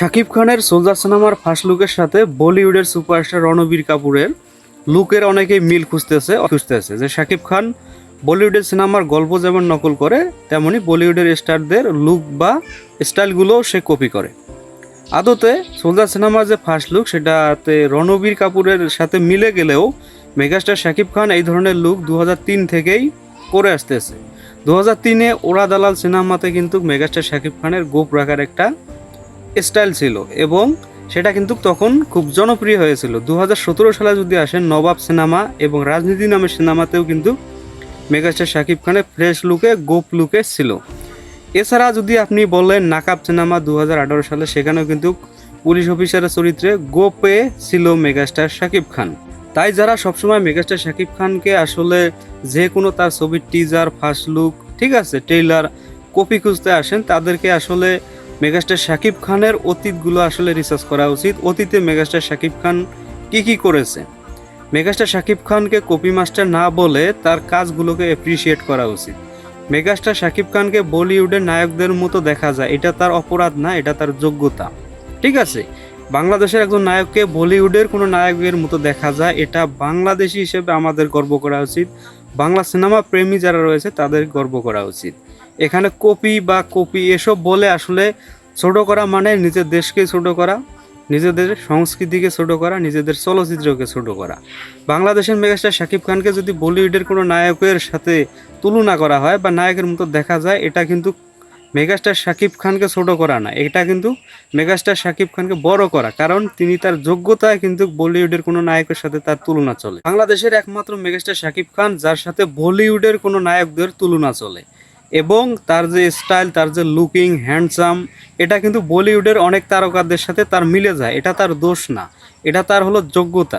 শাকিব খানের সোলজার সিনেমার ফার্স্ট লুকের সাথে বলিউডের সুপারস্টার রণবীর কাপুরের লুকের অনেকেই মিল খুঁজতেছে খুঁজতেছে যে শাকিব খান বলিউডের সিনেমার গল্প যেমন নকল করে, তেমনি বলিউডের স্টারদের লুক বা স্টাইলগুলোও সে কপি করে। আদতে সোলজার সিনেমার যে ফার্স্ট লুক, সেটাতে রণবীর কাপুরের সাথে মিলে গেলেও মেগাস্টার শাকিব খান এই ধরনের লুক দু হাজার তিন থেকেই করে আসতেছে। দু হাজার তিনে ওরা দালাল সিনেমাতে কিন্তু মেগাস্টার শাকিব খানের গোপ রাখার একটা স্টাইল ছিল এবং সেটা কিন্তু তখন খুব জনপ্রিয় হয়েছিল। দু হাজার সতেরো সালে যদি আসেন নবাব সিনেমা এবং রাজনীতি নামের সিনেমাতেও কিন্তু মেগাস্টার শাকিব খানের ফ্রেশ লুকে গোপ লুকে ছিল। এছাড়া যদি আপনি বলেন নাকাব সিনেমা দু হাজার আঠারো সালে, সেখানেও কিন্তু পুলিশ অফিসারের চরিত্রে গোপে ছিল মেগাস্টার শাকিব খান। তাই যারা সবসময় মেগাস্টার শাকিব খানকে আসলে যে কোনো তার ছবির টিজার ফার্স্ট লুক ঠিক আছে ট্রেইলার কপি খুঁজতে আসেন, তাদেরকে আসলে মেগাস্টার শাকিব খানের অতীতগুলো আসলে রিসার্চ করা উচিত। অতীতে মেগাস্টার শাকিব খান কি কি করেছে? মেগাস্টার শাকিব খানকে কপি মাস্টার না বলে তার কাজগুলোকে অ্যাপ্রিসিয়েট করা উচিত। মেগাস্টার শাকিব খানকে বলিউডের নায়কদের মতো দেখা যায়। এটা তার অপরাধ না, এটা তার যোগ্যতা। ঠিক আছে? বাংলাদেশের একজন নায়ককে বলিউডের কোনো নায়কের মতো দেখা যায়। এটা বাংলাদেশি হিসেবে আমাদের গর্ব করা উচিত। বাংলা সিনেমা প্রেমী যারা রয়েছে, তাদের গর্ব করা উচিত। এখানে কপি বা কপি এসব বলে আসলে ছোট করা মানে নিজের দেশকে ছোট করা, নিজেদের সংস্কৃতিকে ছোট করা, নিজেদের চলচ্চিত্রকে ছোট করা। বাংলাদেশের মেগাস্টার শাকিব খানকে যদি বলিউডের কোনো নায়কের সাথে তুলনা করা হয় বা নায়কের মতো দেখা যায়, এটা কিন্তু মেগাস্টার শাকিব খানকে ছোট করা না, এটা কিন্তু মেগাস্টার শাকিব খানকে বড় করা, কারণ তিনি তার যোগ্যতায় কিন্তু বলিউডের কোনো নায়কের সাথে তার তুলনা চলে। বাংলাদেশের একমাত্র মেগাস্টার শাকিব খান, যার সাথে বলিউডের কোনো নায়কদের তুলনা চলে। এবং তার যে স্টাইল, তার যে লুকিং, হ্যান্ডসাম, এটা কিন্তু বলিউডের অনেক তারকাদের সাথে তার মিলে যায়, এটা তার দোষ না, এটা তার হলো যোগ্যতা।